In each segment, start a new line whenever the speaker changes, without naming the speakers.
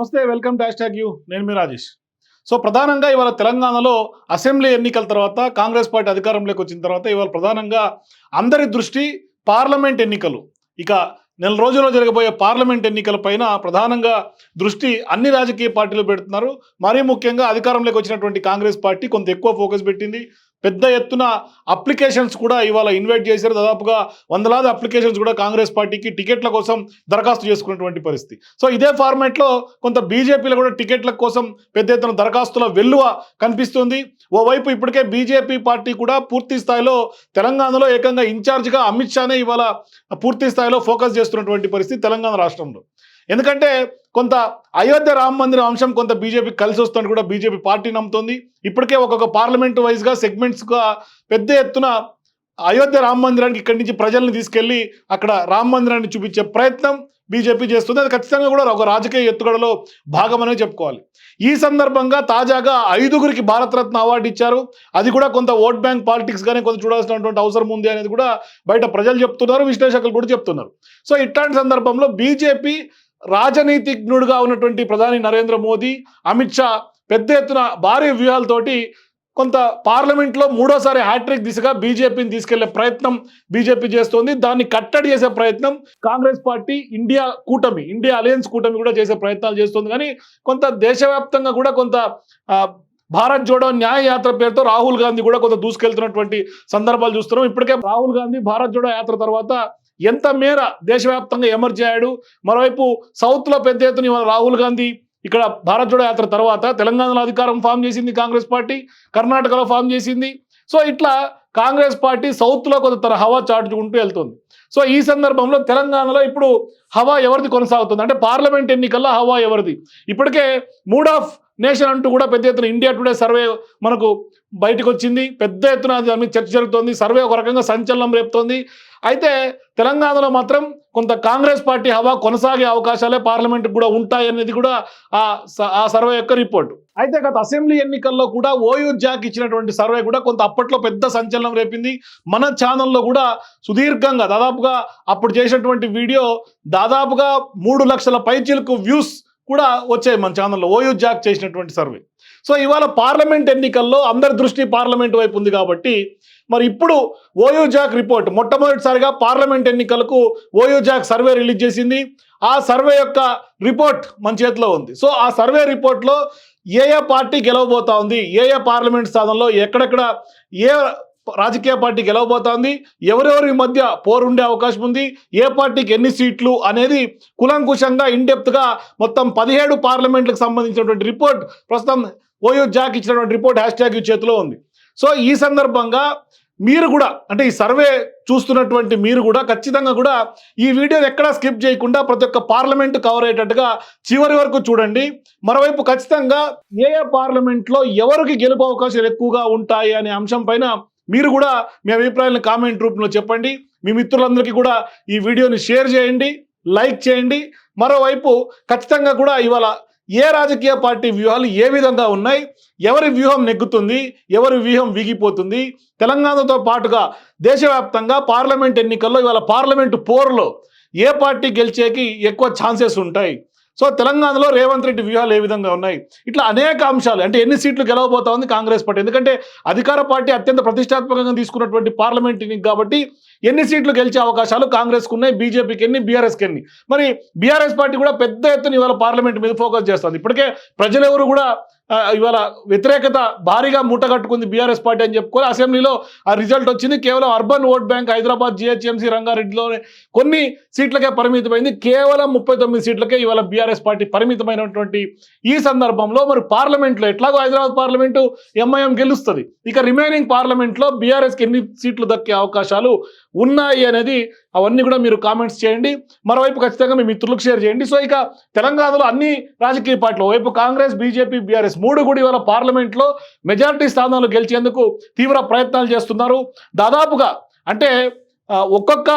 నమస్తే welcome dash tag you. నేను మీ Rajesh. So ప్రధానంగా ఇవాళ తెలంగాణలో అసెంబ్లీ ఎన్నికల తర్వాత కాంగ్రెస్ పార్టీ అధికారంలోకి వచ్చిన తర్వాత ఇవాళ ప్రధానంగా అందరి దృష్టి పార్లమెంట్ ఎన్నికలు. ఇక నెల రోజుల్లో జరగబోయే పార్లమెంట్ ఎన్నికల పైన ప్రధానంగా దృష్టి అన్ని రాజకీయ పార్టీలు పెడుతున్నారు. మరీ ముఖ్యంగా అధికారంలోకి వచ్చినటువంటి కాంగ్రెస్ పార్టీ కొంత ఎక్కువ ఫోకస్ పెట్టింది. పెద్ద ఎత్తున అప్లికేషన్స్ కూడా ఇవాళ ఇన్వైట్ చేశారు. దాదాపుగా వందలాది అప్లికేషన్స్ కూడా కాంగ్రెస్ పార్టీకి టికెట్ల కోసం దరఖాస్తు చేసుకున్నటువంటి పరిస్థితి. సో ఇదే ఫార్మాట్లో కొంత బీజేపీలో కూడా టికెట్ల కోసం పెద్ద ఎత్తున దరఖాస్తుల వెల్లువ కనిపిస్తుంది. ఓవైపు ఇప్పటికే బీజేపీ పార్టీ కూడా పూర్తి స్థాయిలో తెలంగాణలో ఏకంగా ఇన్ఛార్జ్గా అమిత్ షానే ఇవాళ పూర్తి స్థాయిలో ఫోకస్ చేస్తున్నటువంటి పరిస్థితి తెలంగాణ రాష్ట్రంలో. ఎందుకంటే కొంత అయోధ్య రామ మందిరం అంశం కొంత బీజేపీ కలిసి వస్తుందని కూడా బీజేపీ పార్టీ నమ్ముతోంది. ఇప్పటికే ఒక్కొక్క పార్లమెంట్ వైజ్గా సెగ్మెంట్స్గా పెద్ద ఎత్తున అయోధ్య రామ మందిరానికి ఇక్కడి నుంచి ప్రజల్ని తీసుకెళ్ళి అక్కడ రామ మందిరాన్ని చూపించే ప్రయత్నం బీజేపీ చేస్తుంది. అది ఖచ్చితంగా కూడా ఒక రాజకీయ ఎత్తుగడలో భాగమనే చెప్పుకోవాలి. ఈ సందర్భంగా తాజాగా ఐదుగురికి భారతరత్న అవార్డు ఇచ్చారు. అది కూడా కొంత ఓట్ బ్యాంక్ పాలిటిక్స్గానే కొంత చూడాల్సినటువంటి అవసరం ఉంది అనేది కూడా బయట ప్రజలు చెప్తున్నారు విశ్లేషకులు కూడా చెప్తున్నారు. సో ఇట్లాంటి సందర్భంలో బీజేపీ రాజనీతిజ్ఞుడుగా ఉన్నటువంటి ప్రధాని నరేంద్ర మోదీ అమిత్ షా పెద్ద ఎత్తున భారీ వ్యూహాలతోటి కొంత పార్లమెంట్లో మూడోసారి హ్యాట్రిక్ దిశగా బీజేపీని తీసుకెళ్ళే ప్రయత్నం బీజేపీ చేస్తోంది. దాన్ని కట్టడి చేసే ప్రయత్నం కాంగ్రెస్ పార్టీ ఇండియా కూటమి ఇండియా అలయన్స్ కూటమి కూడా చేసే ప్రయత్నాలు చేస్తుంది. కానీ కొంత దేశవ్యాప్తంగా కూడా కొంత భారత్ జోడో న్యాయ యాత్ర పేరుతో రాహుల్ గాంధీ కూడా కొంత దూసుకెళ్తున్నటువంటి సందర్భాలు చూస్తున్నాం. ఇప్పటికే రాహుల్ గాంధీ భారత్ జోడో యాత్ర తర్వాత ఎంత మేర దేశవ్యాప్తంగా ఎమర్జ్ అయ్యాడు? మరోవైపు సౌత్లో పెద్ద ఎత్తున రాహుల్ గాంధీ ఇక్కడ భారత్ జోడో యాత్ర తర్వాత తెలంగాణలో అధికారం ఫామ్ చేసింది కాంగ్రెస్ పార్టీ కర్ణాటకలో ఫామ్ చేసింది. సో ఇట్లా కాంగ్రెస్ పార్టీ సౌత్లో కొంత తన హవా చాటుకుంటూ వెళ్తుంది. సో ఈ సందర్భంలో తెలంగాణలో ఇప్పుడు హవా ఎవరిది కొనసాగుతుంది? అంటే పార్లమెంట్ ఎన్నికల్లో హవా ఎవరిది? ఇప్పటికే మూడ్ ఆఫ్ నేషన్ అంటూ కూడా పెద్ద ఎత్తున ఇండియా టుడే సర్వే మనకు బయటకు వచ్చింది పెద్ద ఎత్తున అది దాని మీద చర్చ జరుగుతోంది. సర్వే ఒక రకంగా సంచలనం రేపుతోంది. అయితే తెలంగాణలో మాత్రం కొంత కాంగ్రెస్ పార్టీ హవా కొనసాగే అవకాశాలే పార్లమెంట్కి కూడా ఉంటాయనేది కూడా ఆ ఆ సర్వే యొక్క రిపోర్ట్. అయితే గత అసెంబ్లీ ఎన్నికల్లో కూడా ఓయూ జాక్ ఇచ్చినటువంటి సర్వే కూడా కొంత అప్పట్లో పెద్ద సంచలనం రేపింది. మన ఛానల్లో కూడా సుదీర్ఘంగా దాదాపుగా అప్పుడు చేసినటువంటి వీడియో దాదాపుగా మూడు లక్షల పైచీలకు వ్యూస్ కూడా వచ్చాయి మన ఛానల్లో. ఓయూ జాక్ చేసినటువంటి సర్వే. సో ఇవాళ పార్లమెంట్ ఎన్నికల్లో అందరి దృష్టి పార్లమెంట్ వైపు ఉంది కాబట్టి మరి ఇప్పుడు ఓయో జాక్ రిపోర్ట్ మొట్టమొదటిసారిగా పార్లమెంట్ ఎన్నికలకు ఓయో జాక్ సర్వే రిలీజ్ చేసింది. ఆ సర్వే యొక్క రిపోర్ట్ మన చేతిలో ఉంది. సో ఆ సర్వే రిపోర్ట్లో ఏ ఏ పార్టీ గెలవబోతా ఉంది ఏ ఏ పార్లమెంట్ స్థానంలో ఎక్కడెక్కడ ఏ రాజకీయ పార్టీ గెలవబోతోంది ఎవరెవరి మధ్య పోరు ఉండే అవకాశం ఉంది ఏ పార్టీకి ఎన్ని సీట్లు అనేది కులంకుశంగా ఇన్డెప్త్గా మొత్తం పదిహేడు పార్లమెంట్లకు సంబంధించినటువంటి రిపోర్ట్ ప్రస్తుతం ఓయో జాక్ ఇచ్చినటువంటి రిపోర్ట్ హ్యాష్ ట్యాగ్ చేతిలో ఉంది. సో ఈ సందర్భంగా మీరు కూడా అంటే ఈ సర్వే చూస్తున్నటువంటి మీరు కూడా ఖచ్చితంగా కూడా ఈ వీడియోని ఎక్కడా స్కిప్ చేయకుండా ప్రతి ఒక్క పార్లమెంట్ కవర్ అయ్యేటట్టుగా చివరి వరకు చూడండి. మరోవైపు ఖచ్చితంగా ఏ ఏ పార్లమెంట్లో ఎవరికి గెలుపు అవకాశాలు ఎక్కువగా ఉంటాయి అనే అంశం పైన మీరు కూడా మీ అభిప్రాయాలను కామెంట్ రూపంలో చెప్పండి. మీ మిత్రులందరికీ కూడా ఈ వీడియోని షేర్ చేయండి లైక్ చేయండి. మరోవైపు ఖచ్చితంగా కూడా ఇవాళ ఏ రాజకీయ పార్టీ వ్యూహాలు ఏ విధంగా ఉన్నాయి? ఎవరి వ్యూహం నెగ్గుతుంది? ఎవరి వ్యూహం వీగిపోతుంది? తెలంగాణతో పాటుగా దేశవ్యాప్తంగా పార్లమెంట్ ఎన్నికల్లో ఇవాళ పార్లమెంటు పోరులో ఏ పార్టీ గెలిచేకి ఎక్కువ ఛాన్సెస్ ఉంటాయి? సో తెలంగాణలో రేవంత్ రెడ్డి వ్యూహాలు ఏ విధంగా ఉన్నాయి? ఇట్లా అనేక అంశాలు అంటే ఎన్ని సీట్లు గెలవబోతా ఉంది కాంగ్రెస్ పార్టీ. ఎందుకంటే అధికార పార్టీ అత్యంత ప్రతిష్టాత్మకంగా తీసుకున్నటువంటి పార్లమెంట్ కాబట్టి ఎన్ని సీట్లు గెలిచే అవకాశాలు కాంగ్రెస్కు ఉన్నాయి బీజేపీకి ఎన్ని బీఆర్ఎస్కి ఎన్ని. మరి బీఆర్ఎస్ పార్టీ కూడా పెద్ద ఎత్తున ఇవాళ పార్లమెంట్ మీద ఫోకస్ చేస్తుంది. ఇప్పటికే ప్రజలెవరు కూడా ఇవాళ వ్యతిరేకత భారీగా మూటగట్టుకుంది బీఆర్ఎస్ పార్టీ అని చెప్పుకొని అసెంబ్లీలో ఆ రిజల్ట్ వచ్చింది. కేవలం urban vote bank Hyderabad GHMC రంగారెడ్డిలోనే కొన్ని సీట్లకే పరిమితమైంది. కేవలం ముప్పై తొమ్మిది సీట్లకే ఇవాళ బీఆర్ఎస్ పార్టీ పరిమితమైనటువంటి ఈ సందర్భంలో మరి పార్లమెంట్లో ఎట్లాగో హైదరాబాద్ పార్లమెంటు ఎంఐఎం గెలుస్తుంది. ఇక రిమైనింగ్ పార్లమెంట్లో బీఆర్ఎస్కి ఎన్ని సీట్లు దక్కే అవకాశాలు ఉన్నాయి అనేది అవన్నీ కూడా మీరు కామెంట్స్ చేయండి. మరోవైపు ఖచ్చితంగా మీ మిత్రులకు షేర్ చేయండి. సో ఇక తెలంగాణలో అన్ని రాజకీయ పార్టీలు వైపు కాంగ్రెస్ బీజేపీ బీఆర్ఎస్ మూడు కూడా ఇవాళ పార్లమెంట్లో మెజారిటీ స్థానాలు గెలిచేందుకు తీవ్ర ప్రయత్నాలు చేస్తున్నారు. దాదాపుగా అంటే ఒక్కొక్క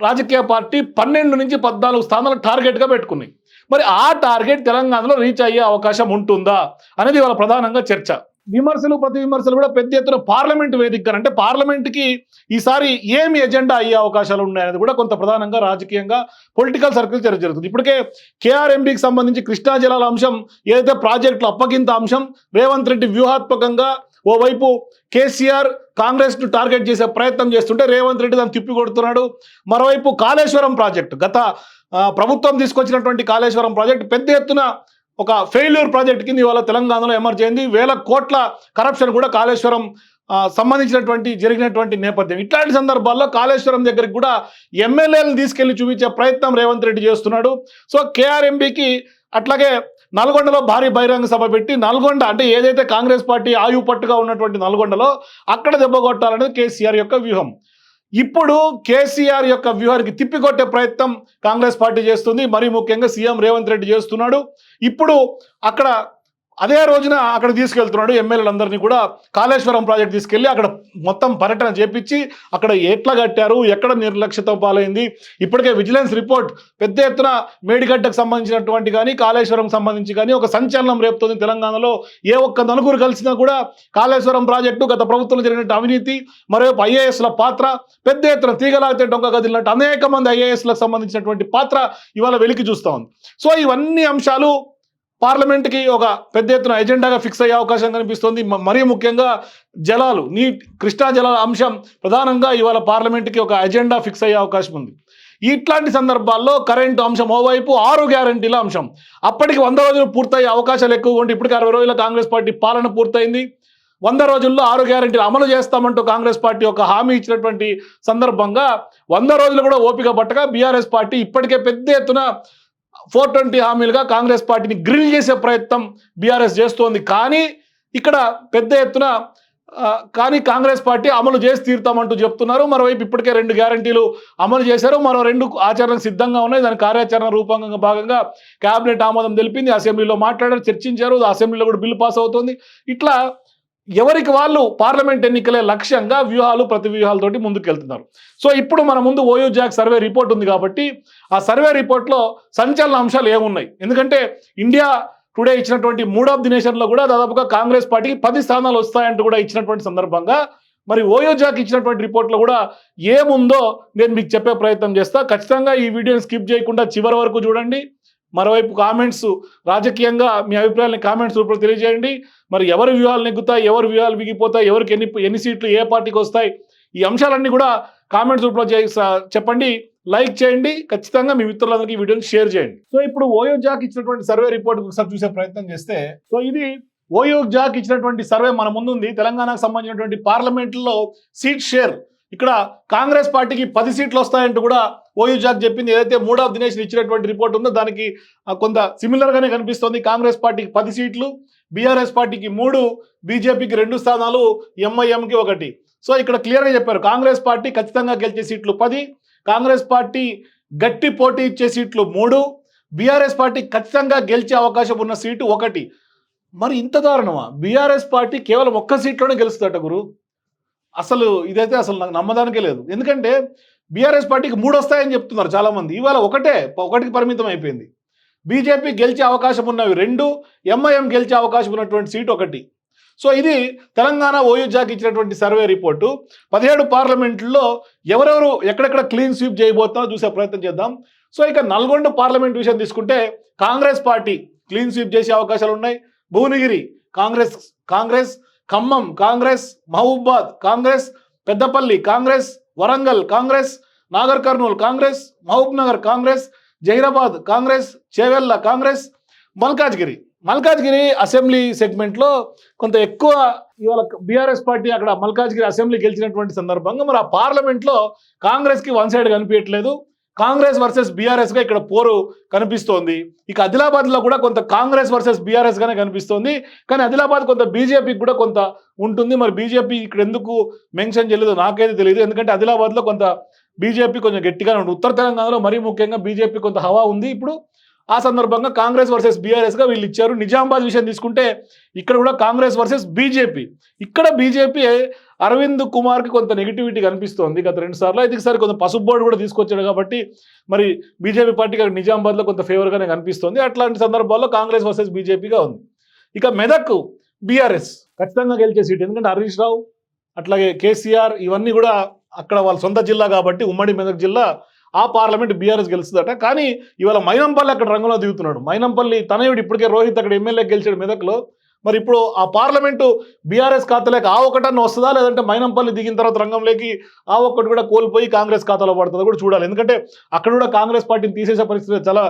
రాజకీయ పార్టీ పన్నెండు నుంచి పద్నాలుగు స్థానాలు టార్గెట్గా పెట్టుకున్నాయి మరి ఆ టార్గెట్ తెలంగాణలో రీచ్ అయ్యే అవకాశం ఉంటుందా అనేది ఇవాళ ప్రధానంగా చర్చ. విమర్శలు ప్రతి విమర్శలు కూడా పెద్ద ఎత్తున పార్లమెంట్ వేదికగా అంటే పార్లమెంట్కి ఈసారి ఏమి ఎజెండా అయ్యే అవకాశాలు ఉన్నాయనేది కూడా కొంత ప్రధానంగా రాజకీయంగా పొలిటికల్ సర్కిల్ చర్చ జరుగుతుంది. ఇప్పటికే కేఆర్ఎంపీకి సంబంధించి కృష్ణా జలాల అంశం ఏదైతే ప్రాజెక్టులు అప్పగింత అంశం రేవంత్ రెడ్డి వ్యూహాత్మకంగా ఓవైపు కేసీఆర్ కాంగ్రెస్ను టార్గెట్ చేసే ప్రయత్నం చేస్తుంటే రేవంత్ రెడ్డి దాన్ని తిప్పి కొడుతున్నాడు మరోవైపు కాళేశ్వరం ప్రాజెక్టు గత ప్రభుత్వం తీసుకొచ్చినటువంటి కాళేశ్వరం ప్రాజెక్టు పెద్ద ఎత్తున ఒక ఫెయిల్యూర్ ప్రాజెక్ట్ కింద ఇవాళ తెలంగాణలో ఎమర్జ్ అయింది. వేల కోట్ల కరప్షన్ కూడా కాళేశ్వరం సంబంధించినటువంటి జరిగినటువంటి నేపథ్యం. ఇట్లాంటి సందర్భాల్లో కాళేశ్వరం దగ్గరికి కూడా ఎమ్మెల్యేలను తీసుకెళ్ళి చూపించే ప్రయత్నం రేవంత్ రెడ్డి చేస్తున్నాడు. సో కేఆర్ఎంబికి అట్లాగే నల్గొండలో భారీ బహిరంగ సభ పెట్టి నల్గొండ అంటే ఏదైతే కాంగ్రెస్ పార్టీ ఆయువు పట్టుగా ఉన్నటువంటి నల్గొండలో అక్కడ దెబ్బ కొట్టాలనేది కేసీఆర్ యొక్క వ్యూహం. ఇప్పుడు కేసీఆర్ యొక్క వ్యూహానికి తిప్పికొట్టే ప్రయత్నం కాంగ్రెస్ పార్టీ చేస్తుంది. మరీ ముఖ్యంగా సీఎం రేవంత్ రెడ్డి చేస్తున్నాడు. ఇప్పుడు అక్కడ అదే రోజున అక్కడ తీసుకెళ్తున్నాడు ఎమ్మెల్యేలందరినీ కూడా కాళేశ్వరం ప్రాజెక్ట్ తీసుకెళ్ళి అక్కడ మొత్తం పర్యటన చేపించి అక్కడ ఎట్లా కట్టారు ఎక్కడ నిర్లక్ష్యత పాలైంది ఇప్పటికే విజిలెన్స్ రిపోర్ట్ పెద్ద ఎత్తున మేడిగడ్డకు సంబంధించినటువంటి కానీ కాళేశ్వరం సంబంధించి కానీ ఒక సంచలనం రేపుతోంది తెలంగాణలో. ఏ ఒక్క నలుగురు కలిసినా కూడా కాళేశ్వరం ప్రాజెక్టు గత ప్రభుత్వంలో జరిగినట్టు అవినీతి మరోవైపు ఐఏఎస్ల పాత్ర పెద్ద ఎత్తున తీగలాగితే డొంక గదిలినట్టు అనేక మంది ఐఏఎస్లకు సంబంధించినటువంటి పాత్ర ఇవాళ వెలికి చూస్తా ఉంది. సో ఇవన్నీ అంశాలు పార్లమెంట్కి ఒక పెద్ద ఎత్తున ఎజెండాగా ఫిక్స్ అయ్యే అవకాశం కనిపిస్తుంది. మరీ ముఖ్యంగా జలాలు నీట్ కృష్ణా జలాల అంశం ప్రధానంగా ఇవాళ పార్లమెంట్కి ఒక ఎజెండా ఫిక్స్ అయ్యే అవకాశం ఉంది. ఇట్లాంటి సందర్భాల్లో కరెంటు అంశం ఓవైపు ఆరు గ్యారంటీల అంశం. అప్పటికి వంద రోజులు పూర్తయ్యే అవకాశాలు ఎక్కువ ఉంటే ఇప్పటికి అరవై రోజుల కాంగ్రెస్ పార్టీ పాలన పూర్తయింది. వంద రోజుల్లో ఆరు గ్యారంటీలు అమలు చేస్తామంటూ కాంగ్రెస్ పార్టీ ఒక హామీ ఇచ్చినటువంటి సందర్భంగా వంద రోజులు కూడా ఓపిక పట్టగా బీఆర్ఎస్ పార్టీ ఇప్పటికే పెద్ద ఎత్తున ఫోర్ ట్వంటీ హామీలుగా కాంగ్రెస్ పార్టీని గ్రిల్ చేసే ప్రయత్నం బీఆర్ఎస్ చేస్తోంది. కానీ ఇక్కడ పెద్ద ఎత్తున కానీ కాంగ్రెస్ పార్టీ అమలు చేసి తీరుతామంటూ చెప్తున్నారు. మరోవైపు ఇప్పటికే రెండు గ్యారంటీలు అమలు చేశారు. మరో రెండు ఆచరణకు సిద్ధంగా ఉన్నాయి. దాని కార్యాచరణ రూపంగా భాగంగా కేబినెట్ ఆమోదం తెలిపింది. అసెంబ్లీలో మాట్లాడారు చర్చించారు. అసెంబ్లీలో కూడా బిల్లు పాస్ అవుతుంది. ఇట్లా ఎవరికి వాళ్ళు పార్లమెంట్ ఎన్నికలే లక్ష్యంగా వ్యూహాలు ప్రతి వ్యూహాలతోటి ముందుకెళ్తున్నారు. సో ఇప్పుడు మన ముందు ఓయూ జాక్ సర్వే రిపోర్ట్ ఉంది కాబట్టి ఆ సర్వే రిపోర్ట్లో సంచలన అంశాలు ఏమున్నాయి? ఎందుకంటే ఇండియా టుడే ఇచ్చినటువంటి మూడ్ ఆఫ్ ది నేషన్లో కూడా దాదాపుగా కాంగ్రెస్ పార్టీకి పది స్థానాలు వస్తాయంటూ కూడా ఇచ్చినటువంటి సందర్భంగా మరి ఓయో జాక్ ఇచ్చినటువంటి రిపోర్ట్లో కూడా ఏముందో నేను మీకు చెప్పే ప్రయత్నం చేస్తా. ఖచ్చితంగా ఈ వీడియోని స్కిప్ చేయకుండా చివరి వరకు చూడండి. మరోవైపు కామెంట్స్ రాజకీయంగా మీ అభిప్రాయాలని కామెంట్స్ రూపంలో తెలియజేయండి. మరి ఎవరి వ్యూహాలు నెగ్గుతాయి ఎవరి వ్యూహాలు విగిపోతాయి ఎవరికి ఎన్ని ఎన్ని సీట్లు ఏ పార్టీకి వస్తాయి ఈ అంశాలన్నీ కూడా కామెంట్స్ రూపంలో చెప్పండి. లైక్ చేయండి. ఖచ్చితంగా మీ మిత్రులందరికీ ఈ వీడియోని షేర్ చేయండి. సో ఇప్పుడు ఓయో జాక్ ఇచ్చినటువంటి సర్వే రిపోర్ట్ ఒకసారి చూసే ప్రయత్నం చేస్తే సో ఇది ఓయో జాక్ ఇచ్చినటువంటి సర్వే మన ముందుంది. తెలంగాణకు సంబంధించినటువంటి పార్లమెంట్లో సీట్ షేర్ ఇక్కడ కాంగ్రెస్ పార్టీకి పది సీట్లు వస్తాయంటూ కూడా ఓయూ జాక్ చెప్పింది ఏదైతే మూడ్ ఆఫ్ ది ఇచ్చినటువంటి రిపోర్ట్ ఉందో దానికి కొంత సిమిలర్ గానే కనిపిస్తోంది. కాంగ్రెస్ పార్టీకి పది సీట్లు బీఆర్ఎస్ పార్టీకి మూడు బీజేపీకి రెండు స్థానాలు ఎంఐఎంకి ఒకటి. సో ఇక్కడ క్లియర్గా చెప్పారు. కాంగ్రెస్ పార్టీ ఖచ్చితంగా గెలిచే సీట్లు పది కాంగ్రెస్ పార్టీ గట్టి పోటీ ఇచ్చే సీట్లు మూడు బీఆర్ఎస్ పార్టీ ఖచ్చితంగా గెలిచే అవకాశం ఉన్న సీటు ఒకటి. మరి ఇంత దారుణమా? బీఆర్ఎస్ పార్టీ కేవలం ఒక్క సీట్లోనే గెలుస్తుందట గురు. అసలు ఇదైతే అసలు నాకు నమ్మదానికే లేదు. ఎందుకంటే బీఆర్ఎస్ పార్టీకి మూడు వస్తాయని చెప్తున్నారు చాలామంది. ఇవాళ ఒకటే ఒకటికి పరిమితం అయిపోయింది. బీజేపీ గెలిచే అవకాశం ఉన్నవి రెండు ఎంఐఎం గెలిచే అవకాశం ఉన్నటువంటి సీట్ ఒకటి. సో ఇది తెలంగాణ ఓయుజాకి ఇచ్చినటువంటి సర్వే రిపోర్టు. పదిహేడు పార్లమెంట్లో ఎవరెవరు ఎక్కడెక్కడ క్లీన్ స్వీప్ చేయబోతున్నారో చూసే ప్రయత్నం చేద్దాం. సో ఇక నల్గొండ పార్లమెంట్ విషయం తీసుకుంటే కాంగ్రెస్ పార్టీ క్లీన్ స్వీప్ చేసే అవకాశాలు ఉన్నాయి. భువనగిరి కాంగ్రెస్ కాంగ్రెస్ ఖమ్మం కాంగ్రెస్ మహబూబాద్ కాంగ్రెస్ పెద్దపల్లి కాంగ్రెస్ వరంగల్ కాంగ్రెస్ నాగర్ కర్నూల్ కాంగ్రెస్ మహబూబ్ నగర్ కాంగ్రెస్ జహీరాబాద్ కాంగ్రెస్ చేవెళ్ళ కాంగ్రెస్ మల్కాజ్గిరి. మల్కాజ్గిరి అసెంబ్లీ సెగ్మెంట్లో కొంత ఎక్కువ ఇవాళ బీఆర్ఎస్ పార్టీ అక్కడ మల్కాజ్గిరి అసెంబ్లీ గెలిచినటువంటి సందర్భంగా మరి ఆ పార్లమెంట్లో కాంగ్రెస్కి వన్ సైడ్ కనిపించట్లేదు కాంగ్రెస్ వర్సెస్ బీఆర్ఎస్గా ఇక్కడ పోరు కనిపిస్తోంది. ఇక ఆదిలాబాద్లో కూడా కొంత కాంగ్రెస్ వర్సెస్ బీఆర్ఎస్ గానే కనిపిస్తోంది. కానీ ఆదిలాబాద్ కొంత బీజేపీకి కూడా కొంత ఉంటుంది. మరి బీజేపీ ఇక్కడ ఎందుకు మెన్షన్ చేయలేదు నాకైతే తెలియదు. ఎందుకంటే ఆదిలాబాద్లో కొంత బీజేపీ కొంచెం గట్టిగానే ఉంటుంది. ఉత్తర తెలంగాణలో మరీ ముఖ్యంగా బీజేపీ కొంత హవా ఉంది. ఇప్పుడు ఆ సందర్భంగా కాంగ్రెస్ వర్సెస్ బీఆర్ఎస్గా వీళ్ళు ఇచ్చారు. నిజామాబాద్ విషయం తీసుకుంటే ఇక్కడ కూడా కాంగ్రెస్ వర్సెస్ బీజేపీ. ఇక్కడ బీజేపీ అరవింద్ కుమార్కి కొంత నెగిటివిటీ కనిపిస్తోంది గత రెండు సార్లు. అయితే ఈసారి కొంత పసుపు బోర్డు కూడా తీసుకొచ్చాడు కాబట్టి మరి బీజేపీ పార్టీకి అక్కడ నిజామాబాద్లో కొంత ఫేవర్గానే కనిపిస్తోంది. అట్లాంటి సందర్భాల్లో కాంగ్రెస్ వర్సెస్ బీజేపీగా ఉంది. ఇక మెదక్ బీఆర్ఎస్ ఖచ్చితంగా గెలిచే సీట్. ఎందుకంటే హరీష్ రావు అట్లాగే కేసీఆర్ ఇవన్నీ కూడా అక్కడ వాళ్ళ సొంత జిల్లా కాబట్టి ఉమ్మడి మెదక్ జిల్లా ఆ పార్లమెంట్ బీఆర్ఎస్ గెలుస్తుందట. కానీ ఇవాళ మైనంపల్లి అక్కడ రంగంలో దిగుతున్నాడు. మైనంపల్లి తనయుడు ఇప్పటికే రోహిత్ అక్కడ ఎమ్మెల్యే గెలిచాడు మెదక్లో. మరి ఇప్పుడు ఆ పార్లమెంటు బీఆర్ఎస్ ఖాతాలోకి ఆ ఒకటన్నా వస్తుందా? లేదంటే మైనంపల్లి దిగిన తర్వాత రంగంలోకి ఆ ఒక్కటి కూడా కోల్పోయి కాంగ్రెస్ ఖాతాలో పడుతుందో కూడా చూడాలి. ఎందుకంటే అక్కడ కూడా కాంగ్రెస్ పార్టీని తీసేసే పరిస్థితి చాలా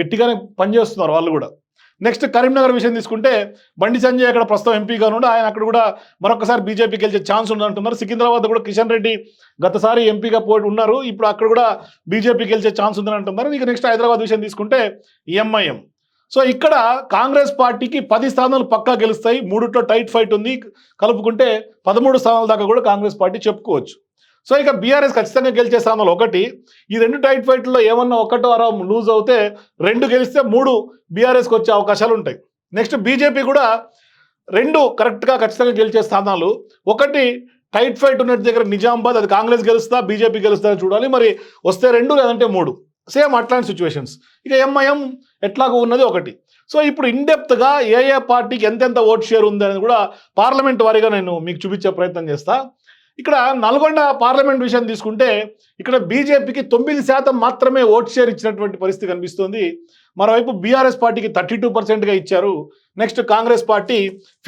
గట్టిగానే పనిచేస్తున్నారు వాళ్ళు కూడా. నెక్స్ట్ కరీంనగర్ విషయం తీసుకుంటే బండి సంజయ్ అక్కడ ప్రస్తుతం ఎంపీగా నుండి ఆయన అక్కడ కూడా మరొకసారి బీజేపీకి గెలిచే ఛాన్స్ ఉందంటున్నారు సికింద్రాబాద్ కూడా కిషన్ రెడ్డి గతసారి ఎంపీగా పోటీ ఉన్నారు. ఇప్పుడు అక్కడ కూడా బీజేపీ గెలిచే ఛాన్స్ ఉందని అంటున్నారు. ఇక నెక్స్ట్ హైదరాబాద్ విషయం తీసుకుంటే ఎంఐఎం సో ఇక్కడ కాంగ్రెస్ పార్టీకి పది స్థానాలు పక్కా గెలుస్తాయి. మూడుట్లో టైట్ ఫైట్ ఉంది. కలుపుకుంటే పదమూడు స్థానాల దాకా కూడా కాంగ్రెస్ పార్టీ చెప్పుకోవచ్చు. సో ఇక బీఆర్ఎస్ ఖచ్చితంగా గెలిచే స్థానాలు ఒకటి. ఈ రెండు టైట్ ఫైట్లో ఏమన్నా ఒకటో అరా లూజ్ అవుతే రెండు గెలిస్తే మూడు బీఆర్ఎస్కి వచ్చే అవకాశాలు ఉంటాయి. నెక్స్ట్ బీజేపీ కూడా రెండు కరెక్ట్గా ఖచ్చితంగా గెలిచే స్థానాలు. ఒకటి టైట్ ఫైట్ ఉన్న దగ్గర నిజామాబాద్ అది కాంగ్రెస్ గెలుస్తా బీజేపీ గెలుస్తా అని చూడాలి. మరి వస్తే రెండు లేదంటే మూడు. సేమ్ అట్లాంటి సిచ్యువేషన్స్ ఇక ఎంఐఎం ఎట్లాగో ఉన్నది ఒకటి. సో ఇప్పుడు ఇన్డెప్త్గా ఏ ఏ పార్టీకి ఎంతెంత ఓట్ షేర్ ఉంది అనేది కూడా పార్లమెంట్ వారీగా నేను మీకు చూపించే ప్రయత్నం చేస్తా. ఇక్కడ నల్గొండ పార్లమెంట్ విషయం తీసుకుంటే ఇక్కడ బీజేపీకి తొమ్మిది శాతం మాత్రమే ఓట్ షేర్ ఇచ్చినటువంటి పరిస్థితి కనిపిస్తుంది. మరోవైపు బీఆర్ఎస్ పార్టీకి థర్టీ టూ పర్సెంట్గా ఇచ్చారు. Next Congress party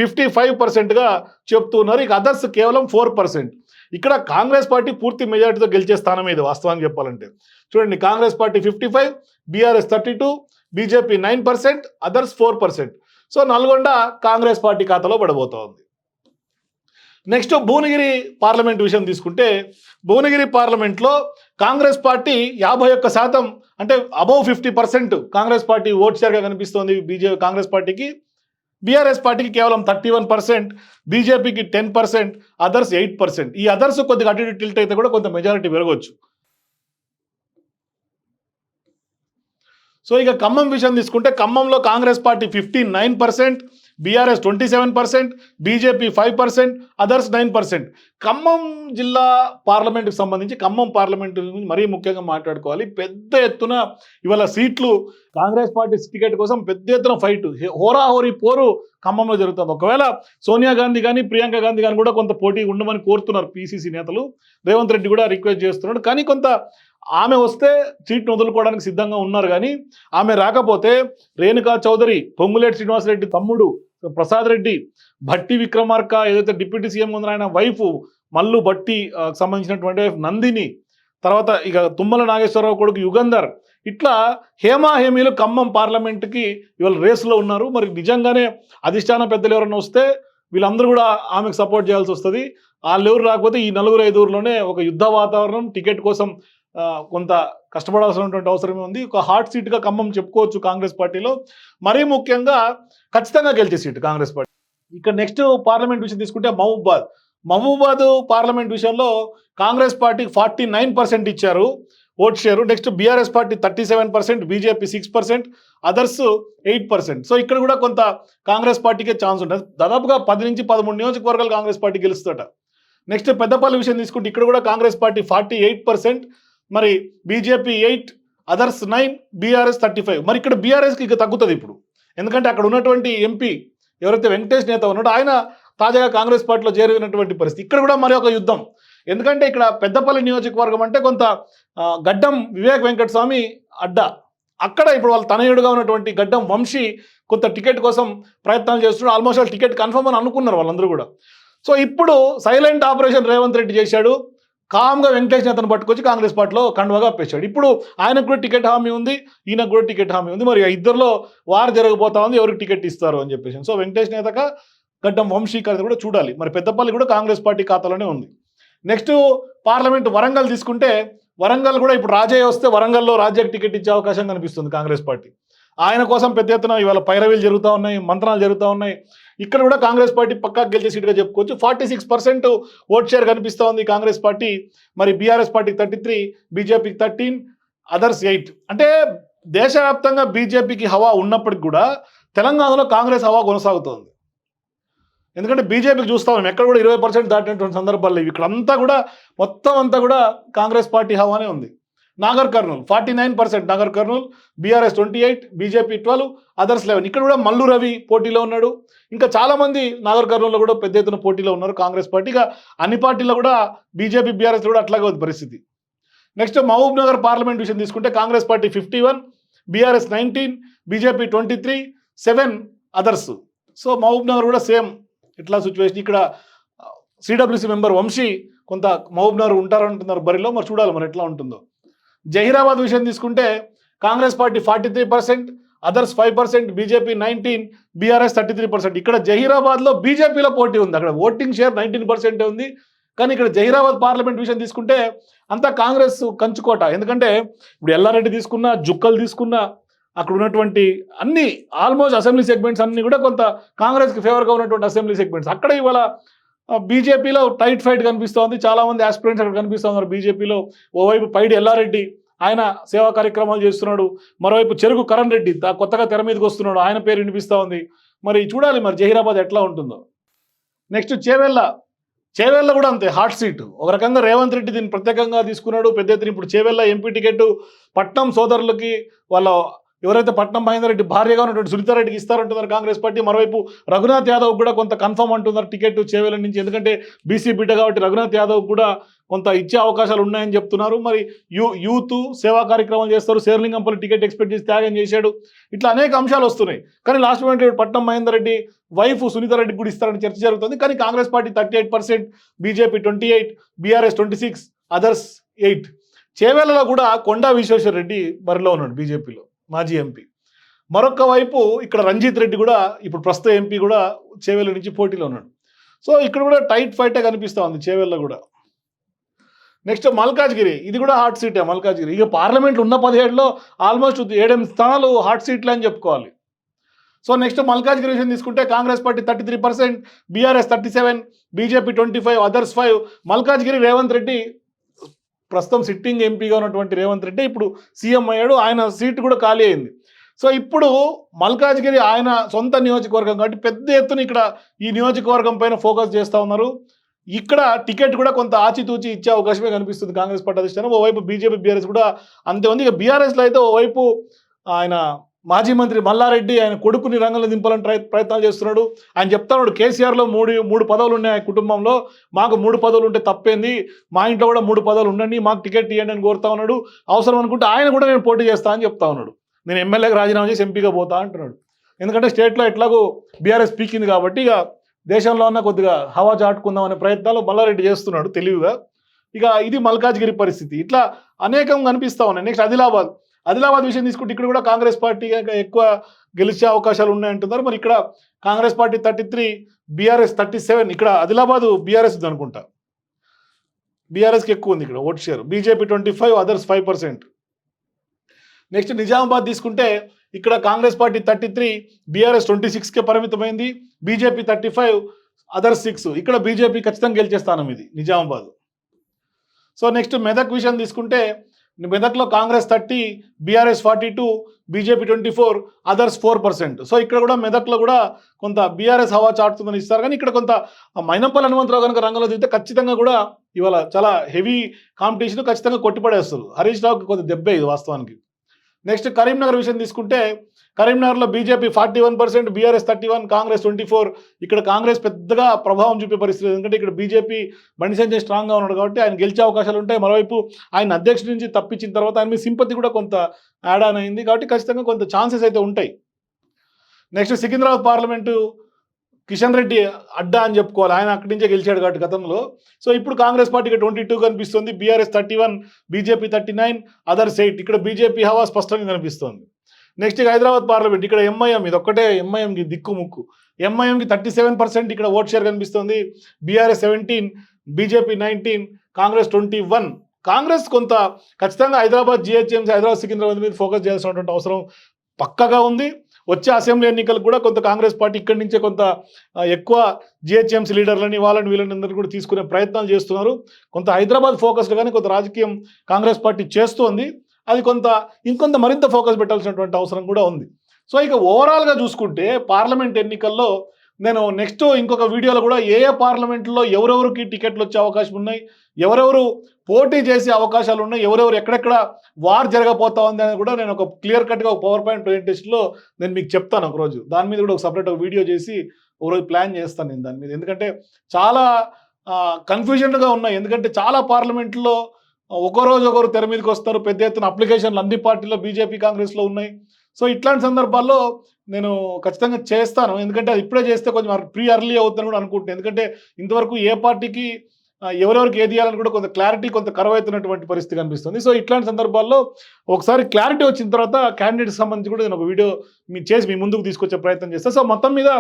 fifty five పర్సెంట్గా చెప్తున్నారు ఇక అదర్స్ కేవలం ఫోర్ పర్సెంట్ ఇక్కడ కాంగ్రెస్ పార్టీ పూర్తి మెజార్టీతో గెలిచే స్థానం ఇది వాస్తవాన్ని చెప్పాలంటే. చూడండి Congress party fifty five BRS thirty two BJP nine percent others four percent so Nalgonda Congress party ఖాతాలో పడబోతోంది నెక్స్ట్ భువనగిరి పార్లమెంట్ విషయం తీసుకుంటే భువనగిరి పార్లమెంట్లో కాంగ్రెస్ పార్టీ యాభై ఒక్క శాతం అంటే above fifty percent Congress party vote షేర్గా కనిపిస్తోంది బీజేపీ కాంగ్రెస్ పార్టీకి. బీఆర్ఎస్ పార్టీకి కేవలం థర్టీ వన్ పర్సెంట్ బీజేపీకి ten percent others eight percent. ఈ అదర్స్ కొద్దిగా అటు ఇటు టిల్ట్ అయితే కూడా కొంత మెజారిటీ పెరగవచ్చు సో ఇక ఖమ్మం విషయం తీసుకుంటే ఖమ్మంలో Congress party fifty nine percent BRS twenty seven percent BJP five percent others nine percent. Khammam జిల్లా పార్లమెంట్కి సంబంధించి ఖమ్మం పార్లమెంట్ గురించి మరీ ముఖ్యంగా మాట్లాడుకోవాలి. పెద్ద ఎత్తున ఇవాళ సీట్లు కాంగ్రెస్ పార్టీ టికెట్ కోసం పెద్ద ఎత్తున ఫైట్ హోరాహోరీ పోరు ఖమ్మంలో జరుగుతుంది. ఒకవేళ సోనియా గాంధీ కానీ ప్రియాంక గాంధీ కానీ కూడా కొంత పోటీ ఉండమని కోరుతున్నారు పీసీసీ నేతలు. రేవంత్ రెడ్డి కూడా రిక్వెస్ట్ చేస్తున్నాడు. కానీ కొంత ఆమె వస్తే సీట్ను వదులుకోవడానికి సిద్ధంగా ఉన్నారు కానీ ఆమె రాకపోతే రేణుకా చౌదరి పొంగులేటి శ్రీనివాసరెడ్డి తమ్ముడు ప్రసాద్ రెడ్డి భట్టి విక్రమార్క ఏదైతే డిప్యూటీ సీఎం ఉందో ఆయన వైఫ్ మల్లు భట్టి సంబంధించినటువంటి వైఫ్ నందిని తర్వాత ఇక తుమ్మల నాగేశ్వరరావు కొడుకు యుగంధర్ ఇట్లా హేమా హేమీలు ఖమ్మం పార్లమెంట్కి ఇవాళ రేసులో ఉన్నారు. మరి నిజంగానే అధిష్టాన పెద్దలు ఎవరైనా వస్తే వీళ్ళందరూ కూడా ఆమెకు సపోర్ట్ చేయాల్సి వస్తుంది. వాళ్ళెవరు రాకపోతే ఈ నలుగురు ఐదుగురులోనే ఒక యుద్ధ వాతావరణం టికెట్ కోసం కొంత కష్టపడాల్సినటువంటి అవసరమే ఉంది. ఒక హాట్ సీట్గా ఖమ్మం చెప్పుకోవచ్చు కాంగ్రెస్ పార్టీలో. మరీ ముఖ్యంగా ఖచ్చితంగా గెలిచే సీటు కాంగ్రెస్ పార్టీ. ఇక నెక్స్ట్ పార్లమెంట్ విషయం తీసుకుంటే మహబూబాద్. మహబూబాద్ పార్లమెంట్ విషయంలో కాంగ్రెస్ పార్టీకి ఫార్టీ నైన్ పర్సెంట్ ఇచ్చారు. Vote share. Next BRS party thirty seven percent BJP six percent others eight percent. So ఇక్కడ కూడా కొంత కాంగ్రెస్ పార్టీకే ఛాన్స్ ఉంటుంది. దాదాపుగా పది నుంచి పదమూడు నియోజకవర్గాలు కాంగ్రెస్ పార్టీ గెలుస్తుంట నెక్స్ట్ పెద్దపల్లి విషయం తీసుకుంటే ఇక్కడ కూడా Congress party forty eight percent మరి BJP eight others nine BRS thirty five మరి ఇక్కడ బీఆర్ఎస్కి ఇక తగ్గుతుంది ఇప్పుడు. ఎందుకంటే అక్కడ ఉన్నటువంటి ఎంపీ ఎవరైతే వెంకటేష్ నేత ఉన్నాడో ఆయన తాజాగా కాంగ్రెస్ పార్టీలో చేరినటువంటి పరిస్థితి. ఇక్కడ కూడా మరి ఒక యుద్ధం. ఎందుకంటే ఇక్కడ పెద్దపల్లి నియోజకవర్గం అంటే కొంత గడ్డం వివేక్ వెంకటస్వామి అడ్డా. అక్కడ ఇప్పుడు వాళ్ళ తనయుడుగా ఉన్నటువంటి గడ్డం వంశీ కొంత టికెట్ కోసం ప్రయత్నాలు చేస్తున్నాడు. ఆల్మోస్ట్ వాళ్ళు టికెట్ కన్ఫర్మ్ అని అనుకున్నారు వాళ్ళందరూ కూడా. సో ఇప్పుడు సైలెంట్ ఆపరేషన్ రేవంత్ రెడ్డి చేశాడు. కామ్గా వెంకటేష్ నేతను పట్టుకొచ్చి కాంగ్రెస్ పార్టీలో కండువగా పేశాడు ఇప్పుడు ఆయనకు కూడా టికెట్ హామీ ఉంది ఈయనకు కూడా టికెట్ హామీ ఉంది. మరి ఇద్దరిలో వారు జరగబోతా ఉంది ఎవరికి టికెట్ ఇస్తారు అని చెప్పేసి. సో వెంకటేష్ నేతక గడ్డం వంశీకరణ కూడా చూడాలి. మరి పెద్దపల్లి కూడా కాంగ్రెస్ పార్టీ ఖాతాలోనే ఉంది. నెక్స్ట్ పార్లమెంట్ వరంగల్ తీసుకుంటే వరంగల్ కూడా ఇప్పుడు రాజయ్య వస్తే వరంగల్లో రాజ్యకు టికెట్ ఇచ్చే అవకాశం కనిపిస్తుంది కాంగ్రెస్ పార్టీ. ఆయన కోసం పెద్ద ఎత్తున ఇవాళ పైరవీలు జరుగుతూ ఉన్నాయి మంత్రాలు జరుగుతూ ఉన్నాయి. ఇక్కడ కూడా కాంగ్రెస్ పార్టీ పక్కా గెలిచే సీట్గా చెప్పుకోవచ్చు. Forty six percent vote share కనిపిస్తూ ఉంది కాంగ్రెస్ పార్టీ. మరి బీఆర్ఎస్ పార్టీకి థర్టీ త్రీ బీజేపీకి థర్టీన్ అదర్స్ ఎయిట్. అంటే దేశవ్యాప్తంగా బీజేపీకి హవా ఉన్నప్పటికి కూడా తెలంగాణలో కాంగ్రెస్ హవా కొనసాగుతోంది. ఎందుకంటే బీజేపీకి చూస్తా ఉన్నాం. ఎక్కడ కూడా ఇరవై పర్సెంట్ దాటినటువంటి సందర్భాలు లేవు. ఇక్కడ అంతా కూడా మొత్తం అంతా కూడా కాంగ్రెస్ పార్టీ హవానే ఉంది. Nagar Kurnool forty nine percent Nagar Kurnool BRS twenty eight BJP twelve others eleven. ఇక్కడ కూడా మల్లు రవి పోటీలో ఉన్నాడు. ఇంకా చాలామంది నాగర్ కర్నూల్లో కూడా పెద్ద ఎత్తున పోటీలో ఉన్నారు కాంగ్రెస్ పార్టీగా అన్ని పార్టీలో కూడా బీజేపీ బీఆర్ఎస్ కూడా అట్లాగే ఉంది పరిస్థితి. నెక్స్ట్ మహబూబ్ నగర్ పార్లమెంట్ విషయం తీసుకుంటే Congress party fifty one BRS nineteen BJP twenty three seven others. So Mahabub Nagar కూడా సేమ్ ఇట్లా సిచ్యువేషన్ ఇక్కడ సిడబ్ల్యూసీ మెంబర్ వంశీ కొంత మహబూబ్ నగర్ ఉంటారంటున్నారు బరిలో. మరి చూడాలి మరి ఎట్లా ఉంటుందో. జహీరాబాద్ విషయం తీసుకుంటే Congress party forty three percent others five percent BJP nineteen BRS thirty three percent. ఇక్కడ జహీరాబాద్లో బీజేపీలో పోటీ ఉంది. అక్కడ ఓటింగ్ షేర్ నైన్టీన్ పర్సెంటే ఉంది. కానీ ఇక్కడ జహీరాబాద్ పార్లమెంట్ విషయం తీసుకుంటే అంతా కాంగ్రెస్ కంచుకోట. ఎందుకంటే ఇప్పుడు ఎల్లారెడ్డి తీసుకున్నా జుక్కలు తీసుకున్నా అక్కడ ఉన్నటువంటి అన్ని ఆల్మోస్ట్ అసెంబ్లీ సెగ్మెంట్స్ అన్ని కూడా కొంత కాంగ్రెస్కి ఫేవర్గా ఉన్నటువంటి అసెంబ్లీ సెగ్మెంట్స్. అక్కడ ఇవాళ బీజేపీలో టైట్ ఫైట్ కనిపిస్తోంది. చాలామంది ఆస్పిరెంట్స్ అక్కడ కనిపిస్తూ ఉన్నారు బీజేపీలో ఓవైపు పైడి ఎల్లారెడ్డి ఆయన సేవా కార్యక్రమాలు చేస్తున్నాడు. మరోవైపు చెరుకు కరణ్ రెడ్డి తా- కొత్తగా తెర మీదకి వస్తున్నాడు. ఆయన పేరు వినిపిస్తూ ఉంది మరి చూడాలి మరి జహీరాబాద్ ఎట్లా ఉంటుందో. నెక్స్ట్ చేవెళ్ళ. చేవెళ్ళ కూడా అంతే హాట్ సీట్. ఒక రకంగా రేవంత్ రెడ్డి దీన్ని ప్రత్యేకంగా తీసుకున్నాడు. పెద్ద ఎత్తున ఇప్పుడు చేవెళ్ళ ఎంపీ టికెట్ పట్నం సోదరులకి వాళ్ళ ఎవరైతే పట్నం మహేందర్ రెడ్డి భార్యగా ఉన్నటువంటి సునీతారెడ్డికి ఇస్తారంటున్నారు కాంగ్రెస్ పార్టీ మరోవైపు రఘునాథ్ యాదవ్ కూడా కొంత కన్ఫర్మ్ అంటున్నారు టికెట్ చేవేల నుంచి. ఎందుకంటే బీసీ బిడ్డ కాబట్టి రఘునాథ్ యాదవ్ కూడా కొంత ఇచ్చే అవకాశాలు ఉన్నాయని చెప్తున్నారు. మరి యూ యూత్ సేవా కార్యక్రమాలు చేస్తారు. శేర్లింగంపల్లి టికెట్ ఎక్స్పెక్ట్ చేసి త్యాగం చేశాడు. ఇట్లా అనేక అంశాలు వస్తున్నాయి. కానీ లాస్ట్ మూమెంట్ పట్నం మహేందర్ రెడ్డి వైఫ్ సునీతారెడ్డి కూడా ఇస్తారని చర్చ జరుగుతుంది. కానీ Congress party thirty eight percent BJP twenty eight BRS twenty six others eight. చేవేలలో కూడా కొండా విశ్వేశ్వర రెడ్డి బరిలో ఉన్నాడు బీజేపీలో. మాజీ ఎంపీ మరొక వైపు ఇక్కడ రంజిత్ రెడ్డి కూడా ఇప్పుడు ప్రస్తుత ఎంపీ కూడా చేవేళ్ళ నుంచి పోటీలో ఉన్నాడు. సో ఇక్కడ కూడా టైట్ ఫైటే కనిపిస్తూ ఉంది చేవేళ్ళ కూడా. నెక్స్ట్ మల్కాజ్గిరి ఇది కూడా హాట్ సీటే మల్కాజ్గిరి. ఇక పార్లమెంట్లో ఉన్న పదిహేడులో ఆల్మోస్ట్ ఏడెనిమిది స్థానాలు హాట్ సీట్లు అని చెప్పుకోవాలి. సో నెక్స్ట్ మల్కాజ్గిరి విషయం తీసుకుంటే Congress party thirty three percent BRS thirty seven BJP twenty five others five Malkajgiri Revanth Reddy ప్రస్తుతం సిట్టింగ్ ఎంపీగా ఉన్నటువంటి రేవంత్ రెడ్డి ఇప్పుడు సీఎం అయ్యాడు ఆయన సీటు కూడా ఖాళీ అయింది. సో ఇప్పుడు మల్కాజ్గిరి ఆయన సొంత నియోజకవర్గం కాబట్టి పెద్ద ఎత్తున ఇక్కడ ఈ నియోజకవర్గం పైన ఫోకస్ చేస్తూ ఉన్నారు. ఇక్కడ టికెట్ కూడా కొంత ఆచితూచి ఇచ్చే అవకాశమే కనిపిస్తుంది కాంగ్రెస్ పార్టీ అధిష్టానం. ఓవైపు బీజేపీ బీఆర్ఎస్ కూడా అంతే ఉంది. ఇక బీఆర్ఎస్లో అయితే ఓవైపు ఆయన మాజీ మంత్రి మల్లారెడ్డి ఆయన కొడుకుని రంగంలో దింపాలని ట్రై ప్రయత్నాలు చేస్తున్నాడు. ఆయన చెప్తున్నాడు కేసీఆర్లో మూడు మూడు పదవులు ఉన్నాయి ఆయన కుటుంబంలో. మాకు మూడు పదవులు ఉంటే తప్పేంది? మా ఇంట్లో కూడా మూడు పదవులు ఉండండి మాకు టికెట్ ఇవ్వండి అని కోరుతా ఉన్నాడు. అవసరం అనుకుంటే ఆయన కూడా నేను పోటీ చేస్తా అని చెప్తా ఉన్నాడు. నేను ఎమ్మెల్యేకి రాజీనామా చేసి ఎంపీగా పోతా అంటున్నాడు. ఎందుకంటే స్టేట్లో ఎట్లాగో బీఆర్ఎస్ పీకింది కాబట్టి ఇక దేశంలో ఉన్న కొద్దిగా హవా చాటుకుందాం అనే ప్రయత్నాలు మల్లారెడ్డి చేస్తున్నాడు తెలివిగా. ఇక ఇది మల్కాజ్గిరి పరిస్థితి. ఇట్లా అనేకం కనిపిస్తూ ఉన్నాయి. నెక్స్ట్ ఆదిలాబాద్. ఆదిలాబాద్ విషయం తీసుకుంటే ఇక్కడ కూడా కాంగ్రెస్ పార్టీ ఎక్కువ గెలిచే అవకాశాలు ఉన్నాయంటున్నారు. మరి ఇక్కడ Congress party thirty three BRS thirty seven ఇక్కడ ఆదిలాబాద్ బీఆర్ఎస్ ఉంది అనుకుంటా. బీఆర్ఎస్కి ఎక్కువ ఉంది ఇక్కడ vote share. BJP twenty five others five percent. Next Nizamabad తీసుకుంటే ఇక్కడ Congress party thirty three BRS twenty సిక్స్కే పరిమితమైంది. BJP thirty five others six. ఇక్కడ బీజేపీ ఖచ్చితంగా గెలిచే స్థానం ఇది నిజామాబాద్. సో నెక్స్ట్ మెదక్ విషయం తీసుకుంటే మెదక్లో Congress thirty BRS forty two BJP twenty four others four percent. So ఇక్కడ కూడా మెదక్లో కూడా కొంత బీఆర్ఎస్ హవా చాటుతుందని ఇస్తారు. కానీ ఇక్కడ కొంత మైనంపల్లి హనుమంతరావు కనుక రంగంలో దిగితే ఖచ్చితంగా కూడా ఇవాళ చాలా హెవీ కాంపిటీషన్ ఖచ్చితంగా కొట్టిపడేస్తారు. హరీష్ రావుకి కొంత దెబ్బే ఇది వాస్తవానికి. నెక్స్ట్ కరీంనగర్ విషయం తీసుకుంటే కరీంనగర్లో BJP forty one percent BRS thirty one Congress twenty four ఇక్కడ కాంగ్రెస్ పెద్దగా ప్రభావం చూపే పరిస్థితి ఎందుకంటే ఇక్కడ బీజేపీ బండి సంజయ్ స్ట్రాంగ్గా ఉన్నాడు కాబట్టి ఆయన గెలిచే అవకాశాలు ఉంటాయి. మరోవైపు ఆయన అధ్యక్షుడి నుంచి తప్పించిన తర్వాత ఆయన మీద సింపతి కూడా కొంత యాడ్ ఆన్ అయింది. కాబట్టి ఖచ్చితంగా కొంత ఛాన్సెస్ అయితే ఉంటాయి. నెక్స్ట్ సికింద్రాబాద్ పార్లమెంటు కిషన్ రెడ్డి అడ్డా అని చెప్పుకోవాలి. ఆయన అక్కడి నుంచే గెలిచాడు కాబట్టి గతంలో. సో ఇప్పుడు కాంగ్రెస్ పార్టీకి ట్వంటీ టూ కనిపిస్తుంది. BRS thirty one BJP thirty nine others eight ఇక్కడ బీజేపీ హవా స్పష్టంగా కనిపిస్తుంది. నెక్స్ట్ ఇక హైదరాబాద్ పార్లమెంట్. ఇక్కడ ఎంఐఎం ఇది ఒక్కటే ఎంఐఎంకి దిక్కు ముక్కు. ఎంఐఎంకి థర్టీ సెవెన్ పర్సెంట్ ఇక్కడ ఓట్ షేర్ కనిపిస్తుంది. BRS seventeen BJP nineteen Congress twenty one. Congress కొంత ఖచ్చితంగా హైదరాబాద్ జిహెచ్ఎంసీ హైదరాబాద్ సికింద్రాబాద్ మీద ఫోకస్ చేయాల్సినటువంటి అవసరం పక్కగా ఉంది. వచ్చే అసెంబ్లీ ఎన్నికలకు కూడా కొంత కాంగ్రెస్ పార్టీ ఇక్కడి నుంచే కొంత ఎక్కువ జిహెచ్ఎంసీ లీడర్లని వాళ్ళని వీళ్ళని అందరూ కూడా తీసుకునే ప్రయత్నాలు చేస్తున్నారు. కొంత హైదరాబాద్ ఫోకస్డ్ కానీ కొంత రాజకీయం కాంగ్రెస్ పార్టీ చేస్తోంది. అది కొంత ఇంకొంత మరింత ఫోకస్ పెట్టాల్సినటువంటి అవసరం కూడా ఉంది. సో ఇక ఓవరాల్గా చూసుకుంటే పార్లమెంట్ ఎన్నికల్లో నేను నెక్స్ట్ ఇంకొక వీడియోలో కూడా ఏ ఏ పార్లమెంట్లో ఎవరెవరికి టికెట్లు వచ్చే అవకాశం ఉన్నాయి ఎవరెవరు పోటీ చేసే అవకాశాలు ఉన్నాయి ఎవరెవరు ఎక్కడెక్కడ వార్ జరగబోతా ఉంది అని కూడా నేను ఒక క్లియర్ కట్గా ఒక పవర్ పాయింట్ ప్రజెంటేషన్లో నేను మీకు చెప్తాను ఒకరోజు. దాని మీద కూడా ఒక సపరేట్ ఒక వీడియో చేసి ఒకరోజు ప్లాన్ చేస్తాను నేను దాని మీద. ఎందుకంటే చాలా కన్ఫ్యూజన్గా ఉన్నాయి. ఎందుకంటే చాలా పార్లమెంట్లో ఒక రోజు ఒకరు తెర మీదకి వస్తారు పెద్ద ఎత్తున అప్లికేషన్లు అన్ని పార్టీలో బీజేపీ కాంగ్రెస్లో ఉన్నాయి. సో ఇట్లాంటి సందర్భాల్లో నేను ఖచ్చితంగా చేస్తాను. ఎందుకంటే అది ఇప్పుడే చేస్తే కొంచెం ప్రీ అర్లీ అవుతుందని కూడా అనుకుంటున్నాను ఎందుకంటే ఇంతవరకు ఏ పార్టీకి ఎవరెవరికి ఏది చేయాలని కూడా కొంత క్లారిటీ కొంత కరువైతున్నటువంటి పరిస్థితి కనిపిస్తుంది. సో ఇట్లాంటి సందర్భాల్లో ఒకసారి క్లారిటీ వచ్చిన తర్వాత క్యాండిడేట్ సంబంధించి కూడా నేను ఒక వీడియో మీ చేసి మీ ముందుకు తీసుకొచ్చే ప్రయత్నం చేస్తాను సో మొత్తం మీద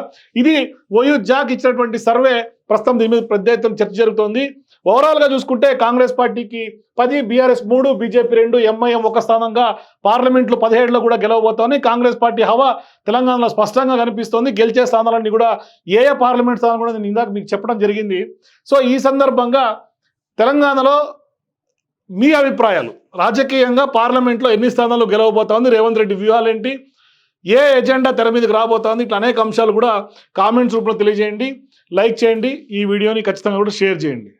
ఇది ఓయూ జాక్ ఇచ్చినటువంటి సర్వే ప్రస్తుతం దీని మీద పెద్ద చర్చ జరుగుతోంది. ఓవరాల్గా చూసుకుంటే కాంగ్రెస్ పార్టీకి పది బీఆర్ఎస్ మూడు బీజేపీ రెండు ఎంఐఎం ఒక స్థానంగా పార్లమెంట్లు పదిహేడులో కూడా గెలవబోతోంది. కాంగ్రెస్ పార్టీ హవా తెలంగాణలో స్పష్టంగా కనిపిస్తోంది. గెలిచే స్థానాలన్నీ కూడా ఏ ఏ పార్లమెంట్ స్థానం కూడా నేను ఇందాక మీకు చెప్పడం జరిగింది. సో ఈ సందర్భంగా తెలంగాణలో మీ అభిప్రాయాలు. రాజకీయంగా పార్లమెంట్లో ఎన్ని స్థానాలు గెలవబోతోంది? రేవంత్ రెడ్డి వ్యూహాలేంటి ఏ ఎజెండా తెర మీదకి రాబోతోంది? ఇట్లా అనేక అంశాలు కూడా కామెంట్స్ రూపంలో తెలియజేయండి. లైక్ చేయండి. ఈ వీడియోని ఖచ్చితంగా కూడా షేర్ చేయండి.